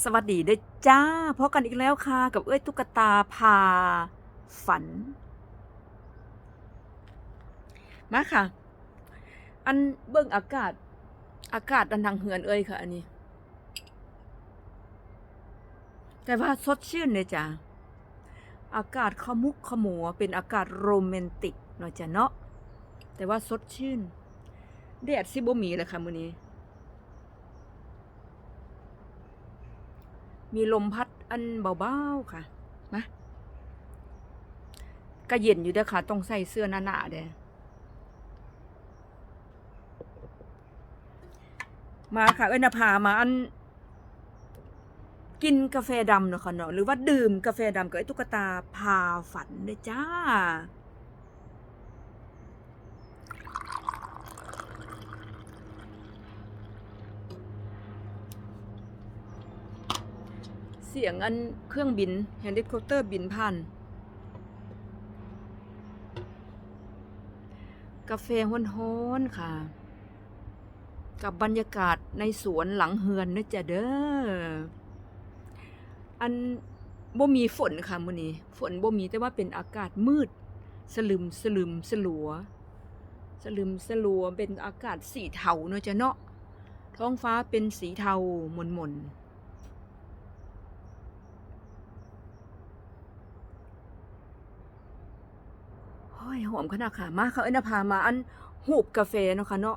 สวัสดีเด้จ้าพบกันอีกแล้วค่ะ กับเอ้ยตุ๊กตาพา ฝัน มาค่ะ อันเบิ่งอากาศ อากาศดันทางเหือนเอ้ยค่ะ อันนี้ แต่ว่าสดชื่นเลยจ้าอากาศขมุกขมัว เป็นอากาศโรแมนติกเนาะจ้ะเนาะแต่ว่าสดชื่นแดดสิบ่มีเลยค่ะมื้อนี้ มีลมพัดอันเบาๆค่ะมาก็เย็นอยู่เด้อค่ะ ต้องใส่เสื้อหนาๆเด้อมาค่ะ เอ้ยนาพามาอัน กินกาแฟดำเนาะค่ะเนาะหรือว่าดื่มกาแฟดำกับไอ้ตุ๊กตาพาฝันเลยจ้า เสียงอันเครื่องบินเฮลิคอปเตอร์บินผ่านกาแฟฮ้อนๆค่ะ กับบรรยากาศในสวนหลังเฮือนนะจ๊ะเด้อ อันบ่มีฝนค่ะมื้อนี้ ฝนบ่มีแต่ว่าเป็นอากาศมืด สลึมสลึมสลัว สลึมสลัวเป็นอากาศสีเทาเนาะจ๊ะเนาะ ท้องฟ้าเป็นสีเทาหม่นๆ ยหอมขนาดค่ะ มาค่ะเอ้นพามาอันหูบกาแฟเนาะค่ะเนาะ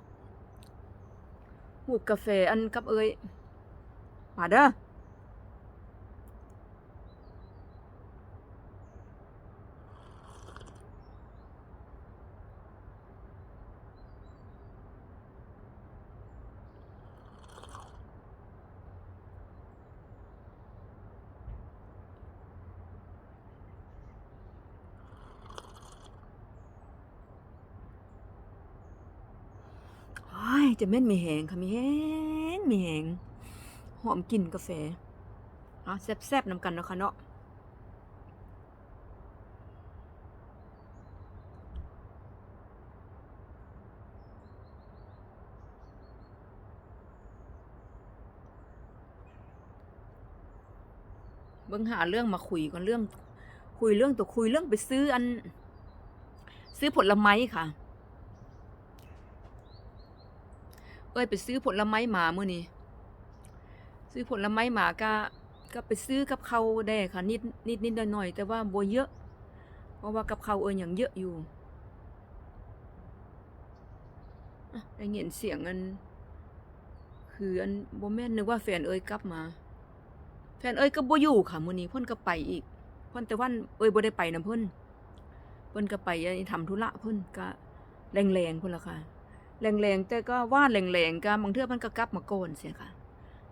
หูบกาแฟอันกับเอ้ยมาเด้อ จะเม่นมีแหงค่ะมีแหงมีแหงหอมกลิ่นกาแฟอะแซ่บๆนำกันเนาะค่ะเนาะเบิ่งหาเรื่องมาคุยก่อนเรื่อง คุยเรื่องตัวคุยเรื่องไปซื้ออัน ซื้อผลไม้ค่ะ เอ้ยไปซื้อผลไม้หมาเมื่อนี้ซื้อผลไม้หมาก็ก็ไปซื้อกับเขาได้ค่ะนิดนิดนิดหน่อยหน่อยแต่ว่าบัวเยอะ เพราะว่ากับเขาเอ้ยยังเยอะอยู่ได้ยินเสียงอัน คืออันโบแม่นนึกว่าแฟนเอ้ยกลับมา แฟนเอ้ยก็บ่อยู่ค่ะมื้อนี้เพิ่นก็ไปอีกเพิ่นแต่ว่าเอ้ยบ่ได้ไปนํเพิ่นเพิ่นก็ไปอันนี้ทำธุระเพิ่นก็แรงๆพ่นล่ะค่ะ แรงๆแต่ก็ว่าแรงๆก็บางเทื่อมันก็กลับมาก่อนเสียค่ะ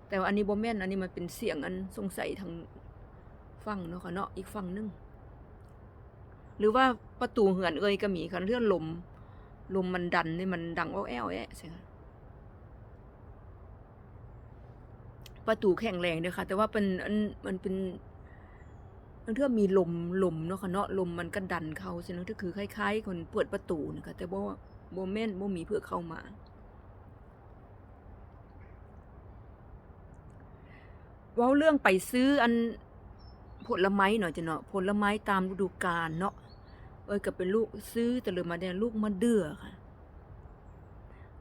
แต่ว่าอันนี้บ่แม่นอันนี้มันเป็นเสียงอันสงสัยทางฝั่งเนาะค่ะเนาะอีกฝั่งหนึงหรือว่าประตูเหือนเอ่ยก็มีค่ะเรื่องลมลมมันดันนี่มันดังอ้อแอ้วแอะเสียค่ะประตูแข็งแรงเด้อค่ะ แต่ว่าเป็นอันมันเป็นบางเทื่อมีลมลมเนาะค่ะเนาะลมมันก็ดันเขาเสียเนาะก็คือคล้ายๆ คนเปิดประตูนะคะแต่บ่ว่า โมเมนต์โมมีเพื่อเข้ามา เว้าเรื่องไปซื้ออันผลไม้หน่อยจะเนาะผลไม้ตามฤดูกาลเนาะเอ้ยก็เป็นลูกซื้อแต่เลยมาเนี่ยลูกมะเดื่อค่ะ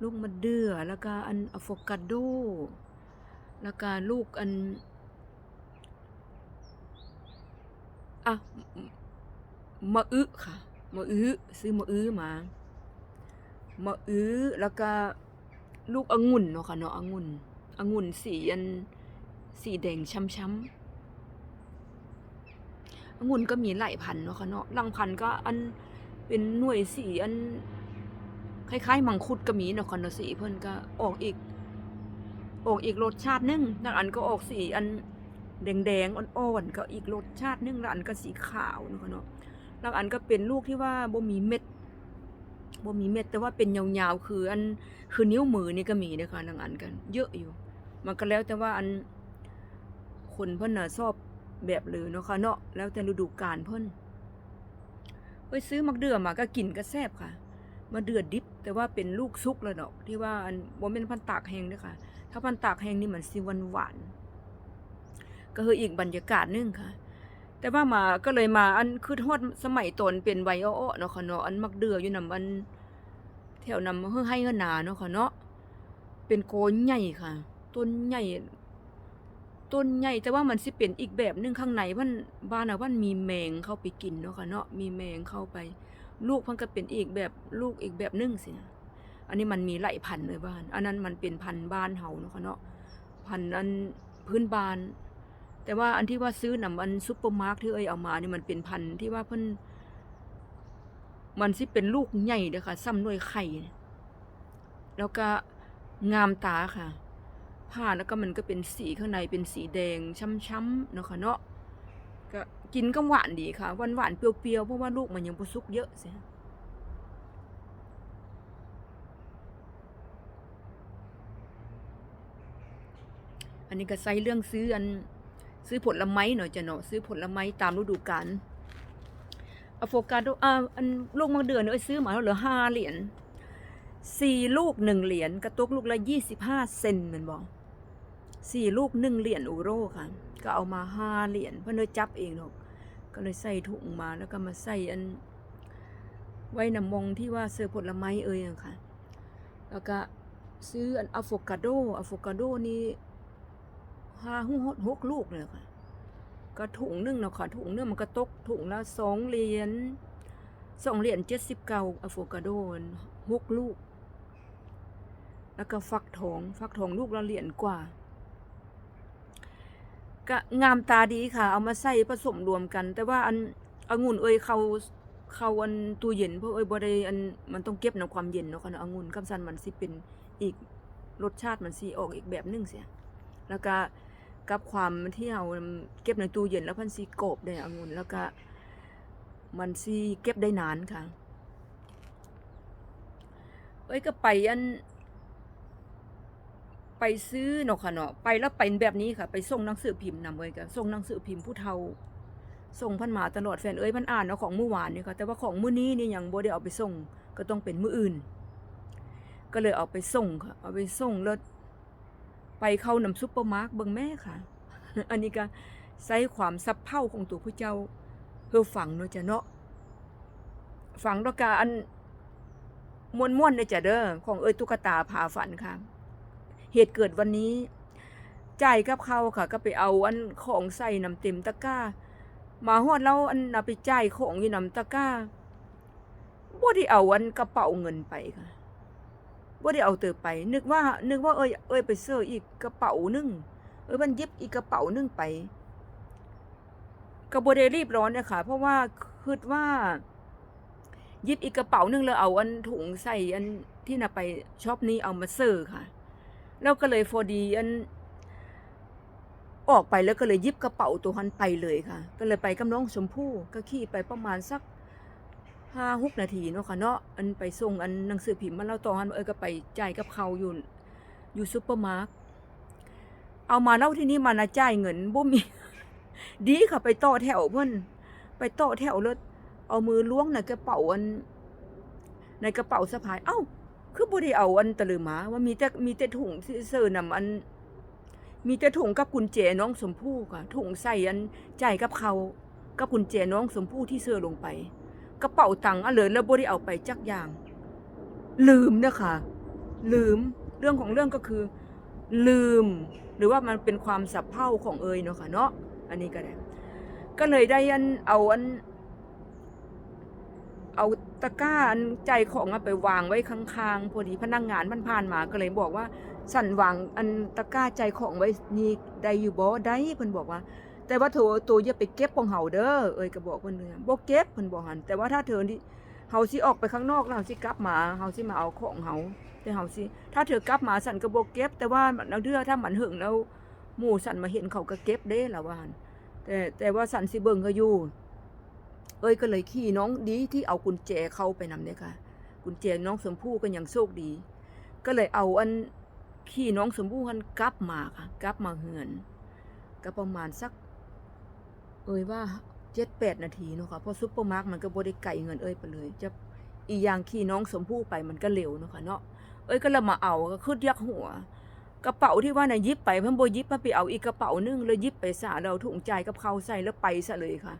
ลูกมะเดื่อแล้วก็อันอะโฟคาโด แล้วก็ลูกอันอะมะอึค่ะมะอึซื้อมะอึมา มะอื้อแล้วก็ลูกองุ่นเนาะค่ะเนาะองุ่นองุ่นสีอันสีแดงช้ำๆองุ่นก็มีหลายพันเนาะค่ะเนาะลังพันก็อันเป็นหน่วยสีอันคล้ายๆมังคุดก็มีเนาะค่ะเนาะสีเพิ่นก็ออกอีก ออกอีกรสชาติหนึงบางอันก็ออกสีอันแดงๆอ่อนๆก็อีกรสชาติหนึงแล้วอันก็สีขาวเนาะค่ะเนาะบางอันก็เป็นลูกที่ว่าบ่มีเม็ด บ่มีเม็ดแต่ว่าเป็นยาวๆ คืออันคือนิ้วมือนี่ก็มีเด้อค่ะทั้งอันกัน เยอะอยู่ มันก็แล้วแต่ว่าอันคนเพิ่นน่ะชอบแบบเลยเนาะค่ะเนาะแล้วแต่ฤดูกาลเพิ่นเอ้ยซื้อมักเดือมาก็กินก็แซ่บค่ะมาเดือดดิบแต่ว่าเป็นลูกซุกแล้วดอกที่ว่าอันบ่แม่นพันตากแห้งด้อค่ะ ถ้าพันตากแห้งนี่มันสิหวานก็คืออีกบรรยากาศนึงค่ะ แต่ว่ามาก็เลยมาอันคือฮอดสมัยตนเป็นไวยอ้อเนาะค่ะเนาะอันมักเดืออยู่นำอันแถวนำเฮือให้เงินนาเนาะค่ะเนาะเป็นโกนใหญ่ค่ะ ต้นใหญ่ต้นใหญ่แต่ว่ามันสิเป็นอีกแบบนึงข้างในมันบ้านน่ะมันมีแมงเข้าไปกินเนาะค่ะเนาะมีแมงเข้าไป ลูกมันก็เป็นอีกแบบลูกอีกแบบนึงสินะอันนี้มันมีหลายพันธุ์เลยบ้าน อันนั้นมันเป็นพันธุ์บ้านเฮาเนาะค่ะเนาะพันธุ์อันพื้นบ้าน แต่ว่าอันที่ว่าซื้อนำอันซุปเปอร์มาร์ทที่เอ้ยเอามานี่มันเป็นพันธุ์ที่ว่าเพิ่นมันสิเป็นลูกใหญ่เด้อค่ะ ซ้ำหน่วยไข่ แล้วก็งามตาค่ะ ผ้าแล้วก็มันก็เป็นสีข้างในเป็นสีแดงช้ำๆเนาะค่ะเนาะก็กินก็หวานดีค่ะหวานหวานๆเปรี้ยวๆเพราะว่าลูกมันยังบ่สุกเยอะสิอันนี้ก็ใส่เรื่องซื้ออัน ซื้อผลไม้หน่อยจะเนาะซื้อผลไม้ตามฤดูกาลอะโฟกาโดอ่าอันลูกมะเดือนเนี่ยเอ้ยซื้อมาแล้วเหลือห้าเหรียญสี่ลูกหนึ่งเหรียญกระตุกลูกละยี่สิบห้าเซนแมันบอกสี่ลูกหนึ่งเหรียญอูโรค่ะ ก็เอามาห้าเหรียญเพื่อนเลยจับเองหรอกก็เลยใส่ถุงมาแล้วก็มาใส่อัน ไว้นำมองที่ว่าซื้อผลไม้เอ่ยค่ะ แล้วก็ซื้ออันอะโฟกาโดอะโฟกาโดนี่ ห้าหกหกลูกเลยค่ะก็ถุงนึงเนาะค่ะถุงนึงมันก็ตกถุงละสองเหรียญสองเหรียญเจ็ดสิบเก้าอะโฟกาโดนหกลูก แล้วก็ฟักทองฟักทองลูกละเหรียญกว่า ก็งามตาดีค่ะ เอามาใส่ผสมรวมกัน แต่ว่าอันองุ่นเอ้ยเขาเขาอันตู้เย็นเพราะเอ้ยบ่ได้อันมันต้องเก็บในความเย็นเนาะค่ะเนาะองุ่นคำสันมันสิเป็นอีกรสชาติมันสิออกอีกแบบนึงเสียแล้วก็ กับความที่เราเก็บในตู้เย็นแล้วพันสีกบได้องุ่นแล้วก็มันสีเก็บได้นานค่ะ เอ้ยก็ไปอัน ไปซื้อเนาะค่ะเนาะไปแล้วไปแบบนี้ค่ะ ไปส่งหนังสือพิมพ์นำเอ้ยก็ส่งหนังสือพิมพ์ผู้เฒ่าส่งพันมาตลอดแฟนเอ้ยพันอ่านเนาะของเมื่อวานนี่ค่ะแต่ว่าของมื้อนี้นี่ยังบ่ได้เอาไปส่งก็ต้องเป็นมื้ออื่น ก็เลยเอาไปส่งค่ะเอาไปส่งแล้ว ไปเข้านำซุปเปอร์มาร์ทเบิ่งแม่ค่ะ อันนี้ก็ใส่ความสับเพ่าของตัวผู้เจ้าเพื่อฝังเนาะจ้ะเนาะฝังแล้วก็อันม่วนๆเด้อจ้ะเด้อของเอ้ยตุ๊กตาผาฝันค่ะ เหตุเกิดวันนี้จ่ายกับเขาค่ะ ก็ไปเอาอันของใส่น้ำเต็มตะกร้า มาฮอดแล้วอันน่ะไปจ่ายของอยู่นำตะกร้าบ่ได้เอาอันกระเป๋าเงินไปค่ะ บ่ได้เอาเติบไป นึกว่า นึกว่าเอ้ยเอ้ยไปเสื้ออีกกระเป๋านึงเอ้ยมันหยิบอีกกระเป๋านึงไปก็บ่ได้รีบร้อนเนยค่ะ เพราะว่าคิดว่ายิบอีกกระเป๋านึงแล้วเอาอันถุงใส่อันที่น่ะไปช็อปนี้เอามาเสื้อค่ะ แล้วก็เลยพอดีอันออกไปแล้วก็เลยยิบกระเป๋าตัวหันไปเลยค่ะ ก็เลยไปกับน้องชมพู่ก็ขี่ไปประมาณสัก ห้าหกนาทีเนาะค่ะเนาะอันไปส่งอันหนังสือพิมพ์มาเล่าตอนเออก็ไปจ่ายกับเขาอยู่อยู่ซูเปอร์มาร์ทเอามาเล่าที่นี่มานะจ่ายเงินบ่มี ดีค่ะไปต่อแถวเพิ่อนไปต่อแถวแล้วเอามือล้วงในกระเป๋าอัน ในกระเป๋าสะพาย เอ้า คือบ่ได้เอาอันตะลือมาว่ามีแต่มีแต่ถุงที่เสื้อนำอัน มีแต่ถุงกับกุญแจน้องสมพู่ค่ะถุงใส่อันจ่ายกับเขากับกุญแจน้องสมพู่ที่เสื้อลงไป กระเป๋าตังค์อะเลยแล้วบ่ได้เอาไปจักอย่าง ลืมเนะค่ะลืมเรื่องของเรื่องก็คือ ลืม หรือว่ามันเป็นความสับเพร่าของเอยเนาะค่ะเนาะอันนี้ก็ได้ก็เลยได้อันเอาอัน เอาตะกร้าอันใจของอะไปวางไว้ข้างๆพอดีพนักงงานมันผ่านมาก็เลยบอกว่าสั่นวางอันตะกร้าใจของไว้นี่ได้อยู่บ่ได้เพิ่นบอกว่า แต่ว่าเธอตัวอย่าไปเก็บของเฮาเด้อเอ้ยก็บอกเพิ่นเลยบ่เก็บเพิ่นบอกหันแต่ว่าถ้าเธอที่เฮาสิออกไปข้างนอกแล้วเฮาสิกลับมาเฮาสิมาเอาของเฮาแต่เฮาสิถ้าเธอกลับมาสั่นก็บ่เก็บ แต่ว่าบางเทื่อถ้ามันหึงแล้วหมู่สั่นมาเห็นเขาก็เก็บเด้ล่ะว่าหันแต่แต่ว่าสั่นสิเบิ่งก็อยู่เอ้ยก็เลยขี่น้องดีที่เอากุญแจเข้าไปนำเนี่ยค่ะกุญแจน้องสมพู่ก็ยังโชคดี ก็เลยเอาอันขี่น้องสมพู่หันกลับมาค่ะกลับมาเฮือน ก็ประมาณสัก เอ่ยว่าเจ็ดแปดนาทีเนาะค่ะเพราะซุปเปอร์มาร์ทมันก็บริไก่เงินเอ้ยไปเลย จะอีอย่างขี่น้องสมพู่ไปมันก็เร็วเนาะค่ะเนาะเอ้ยก็เลยมาเอาก็ขึ้นยักหัว กระเป๋าที่ว่าน่ะยิบไปเพิ่นบ่หยิบมาไปเอาอีกกระเป๋านึงเลยยิบไปซะเอาถุงใจกับเขาใส่แล้วไปซะเลยค่ะ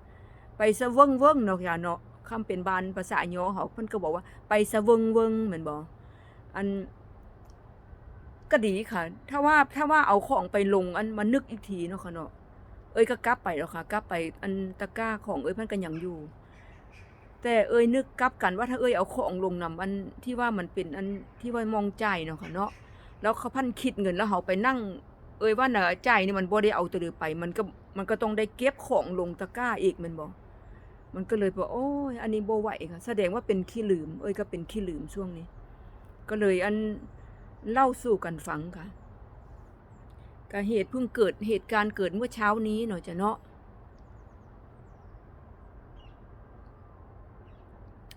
ไปซะเวิ้งเนาะค่ะเนาะคำเป็นบานภาษาย่อเขาเพิ่นก็บอกว่าไปซะเวิ้งๆแม่นบ่อันก็ดีค่ะ ถ้าว่าถ้าว่าเอาของไปลงอันมานึกอีกทีเนาะค่ะเนาะ เอ้ยก็กลับไปแล้วค่ะกลับไปอันตะก้าของเอ้ยพิ่นก็ยังอยู่ แต่เอ้ยนึกกลับกันว่าถ้าเอ้ยเอาของลงนำอันที่ว่ามันเป็นอันที่ว่ามองใจเนาะค่ะเนาะแล้วเขาพันคิดเงินแล้วเขาไปนั่ง เอ้ยว่าเน่ะจ่ายนี่มันบ่ได้เอาตัวเดียวไป มันก็มันก็ต้องได้เก็บของลงตะก้าอีกมันบ่มันก็เลยบอกโอ้ยอันนี้โบไหวค่ะ แสดงว่าเป็นขี้ลืม เอ้ยก็เป็นขี้ลืมช่วงนี้ ก็เลยอันเล่าสู่กันฟังค่ะ ก็เหตุเพิ่งเกิดเหตุการณ์เกิดเมื่อเช้านี้เนาะจ้ะเนาะ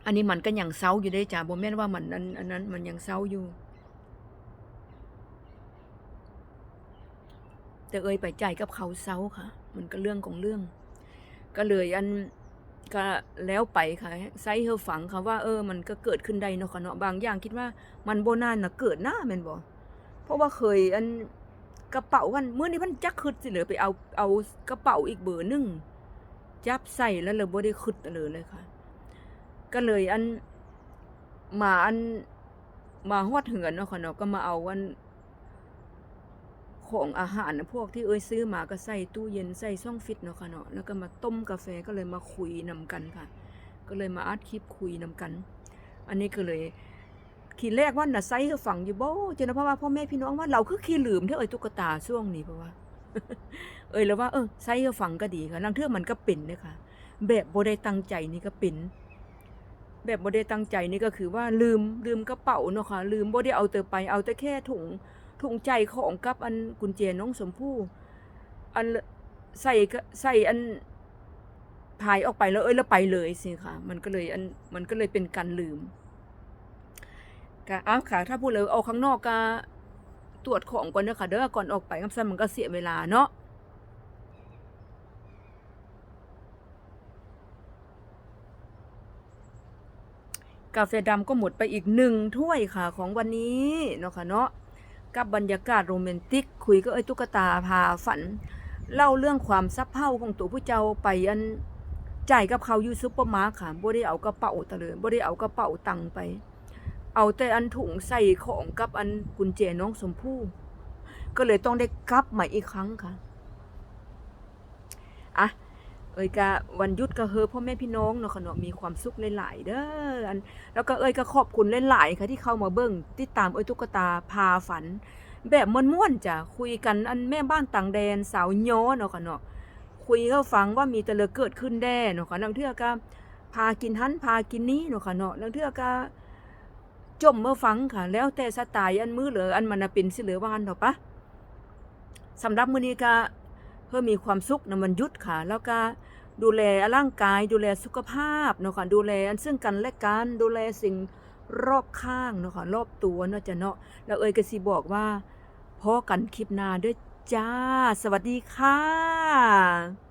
อันนี้มันก็ยังเศร้าอยู่ได้จ้ะบ่แม่นว่ามันอันอันนั้นมันยังเศร้าอยู่ แต่เอ่ยไปใจกับเขาเศร้าค่ะ มันก็เรื่องของเรื่อง ก็เลยอันก็แล้วไปค่ะไซเฮอฝังค่ะว่าเออมันก็เกิดขึ้นได้เนาะค่ะเนาะบางอย่างคิดว่ามันโบนานนะเกิดหน้าแม่นบ่เพราะว่าเคยอัน กระเป๋ากันเมื่อนี้มันจักขึ้นสิเหลือไปเอาเอากระเป๋าอีกเบอร์หนึ่งจับใส่แล้วเลยบ่ได้ขึ้นเลยเลยค่ะ ก็เลยอันมาอันมาฮอดเหือนเนาะค่ะเนาะก็มาเอาอันของอาหารนะพวกที่เอ้ยซื้อมาก็ใส่ตู้เย็นใส่ช่องฟิตเนาะค่ะเนาะแล้วก็มาต้มกาแฟก็เลยมาคุยนำกันค่ะ ก็เลยมาอัดคลิปคุยนำกัน อันนี้ก็เลย ขีแรกว่าน่ะไซก็ฝังอยู่บ่จนเพราะว่าพ่อแม่พี่น้องว่าเราคือขี้ลืมเท่าเอ้ตุ๊กตาช่วงนี้เพราะว่า เอ้ยแล้วว่าเออไซก็ฝังก็ดีค่ะลางเทื่อมันก็เป็นเด้อค่ะแบบบ่ได้ตั้งใจนี่ก็เป็นแบบบ่ได้ตั้งใจนี่ก็คือว่าลืมลืมกระเป๋าเนาะค่ะลืมบ่ได้เอาเตอไปเอาแต่แค่ถุงถุงใจของกับอันกุญแจน้องสมพู่อันใส่ใส่อันพายออกไปแล้วเอ้ยแล้วไปเลยสิค่ะ มันก็เลยอันมันก็เลยเป็นการลืม ก็อ้าวค่ะ ถ้าพูดเลยเอาข้างนอกก็ตรวจของก่อนเด้อค่ะ เด้อก่อนออกไปคำสั่นมันก็เสียเวลาเนาะกาแฟดำก็หมดไปอีกหนึ่งถ้วยค่ะของวันนี้เนาะค่ะเนาะกับบรรยากาศโรแมนติก คุยก็เอ้ยตุ๊กตาพาฝัน เล่าเรื่องความซับเพ้าของตัวผู้เจ้าไปอันจ่ายกับเขาอยู่ซุปเปอร์มาร์ค่ะบ่ได้เอากระเป๋าตะเลยบ่ได้เอากระเป๋าตังไป เอาแต่อันถุงใส่ของกับอันกุญแจน้องสมพู่ก็เลยต้องได้กลับมาอีกครั้งค่ะอะเอ้ยก็วันหยุดก็เฮอพ่อแม่พี่น้องเนาะค่ะเนาะมีความสุขหลายๆเด้ออันแล้วก็เอ้ยก็ขอบคุณหลายๆค่ะที่เข้ามาเบิ่งติดตามเอ้ยตุ๊กตาพาฝัน แบบม่วนๆจ้ะคุยกันอันแม่บ้านต่างแดนสาวย้อเนาะค่ะเนาะคุยเขาฟังว่ามีแต่เลือเกิดขึ้นแด้เนาะค่ะนังเทื่อก็พากินหันพากินนี้เนาะค่ะเนาะนังเทื่อก็ จมเมื่อฟังค่ะ แล้วแต่สไตล์อันมือเหลืออันมันเป็นสิเหลือวางันเถอะปะสำหรับมื้อนี้ก็เพื่อมีความสุขนะมันยุดค่ะ แล้วก็ดูแลร่างกายดูแลสุขภาพเนาะค่ะดูแลอันซึ่งกันและกันดูแลสิ่งรอบข้างเนาะค่ะรอบตัวเนาะจ้ะเนาะแล้วเอ่ยก็สิบอกว่าพอกันคลิปหน้าด้วยจ้า สวัสดีค่ะ